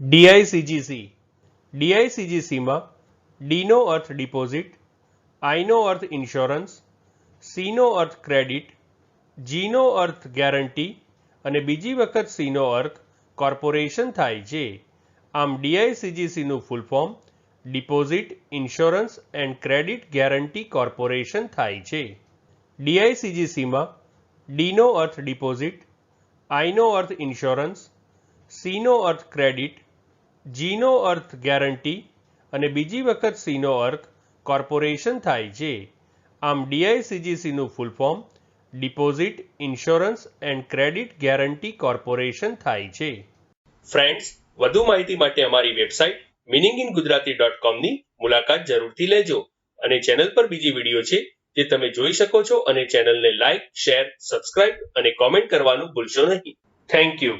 DICGC ડીઆઈસીજીસીમાં ડીનો અર્થ ડિપોઝિટ આઈનો અર્થ ઇન્સ્યોરન્સ સીનો અર્થ ક્રેડિટ જીનો અર્થ ગેરંટી અને બીજી વખત સીનો અર્થ કોર્પોરેશન થાય છે. આમ ડીઆઈસીજીસીનું full form deposit insurance and credit guarantee corporation થાય છે. ડીઆઈસીજીસીમાં ડીનો અર્થ ડિપોઝિટ આઈનો અર્થ ઇન્સ્યોરન્સ સીનો અર્થ ક્રેડિટ જીનો અર્થ ગેરંટી અને બીજી વખત સીનો અર્થ કોર્પોરેશન થાય છે. આમ ડીઆઈસીજીસીનું full form deposit insurance and credit guarantee corporation થાય છે. ફ્રેન્ડ્સ વધુ માહિતી માટે અમારી website meaning in Gujarati dot કોમની મુલાકાત જરૂરથી લેજો અને ચેનલ પર બીજી વીડિયો છે જે તમે જોઈ શકો છો અને ચેનલને લાઇક શેર સબસ્ક્રાઇબ અને કોમેન્ટ કરવાનું ભૂલશો નહીં. Thank you